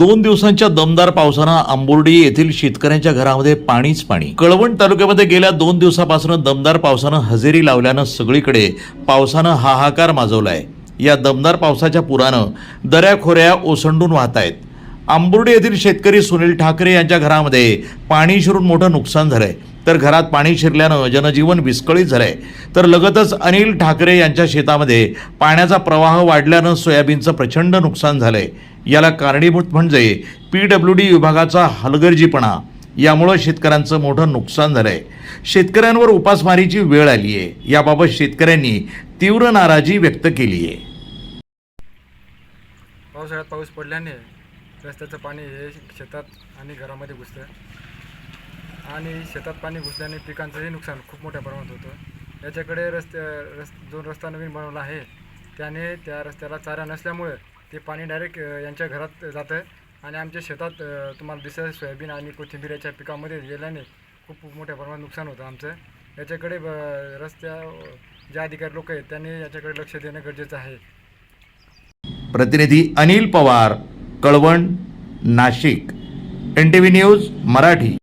दोन दिवसांच्या दमदार पावसानं आंबोर्डी येथील शेतकऱ्यांच्या घरामध्ये पाणीच पाणी. कळवण तालुक्यामध्ये गेल्या दोन दिवसापासून दमदार पावसानं हजेरी लावल्यानं सगळीकडे पावसानं हाहाकार माजवलाय. या दमदार पावसाच्या पुरानं दऱ्याखोऱ्या ओसंडून वाहत आहेत आंबुर्डी येथील शेतकरी सुनील ठाकरे यांच्या घरामध्ये पाणी शिरून मोठं नुकसान झालंय. तर घरात पाणी शिरल्यानं जनजीवन विस्कळीत झालंय. तर लगतच अनिल ठाकरे यांच्या शेतामध्ये पाण्याचा प्रवाह वाढल्यानं सोयाबीनचं प्रचंड नुकसान झालंय. याला कारणीभूत म्हणजे पी डब्ल्यू डी विभागाचा हलगर्जीपणा. यामुळं शेतकऱ्यांचं मोठं नुकसान झालंय. शेतकऱ्यांवर उपासमारीची वेळ आली आहे याबाबत शेतकऱ्यांनी तीव्र नाराजी व्यक्त केली आहे पावसाळ्यात पाऊस पडल्याने रस्त्याचं पाणी हे शेतात आणि घरामध्ये घुसतं आणि शेतात पाणी घुसल्याने पिकांचंही नुकसान खूप मोठ्या प्रमाणात होतं. याच्याकडे रस्त्या रस् जो रस्ता नवीन बनवला आहे त्याने त्या रस्त्याला चारा नसल्यामुळे ते पाणी डायरेक्ट यांच्या घरात जातं आणि आमच्या शेतात तुम्हाला दिसतं सोयाबीन आणि कोथिंबीर याच्या पिकामध्ये गेल्याने खूप मोठ्या प्रमाणात नुकसान होतं आमचं. याच्याकडे ब- रस्त्या ज्या अधिकारी लोक आहेत त्यांनी याच्याकडे लक्ष देणं गरजेचं आहे. प्रतिनिधी Anil Pawar. Kalwan Nashik. N T V news Marathi.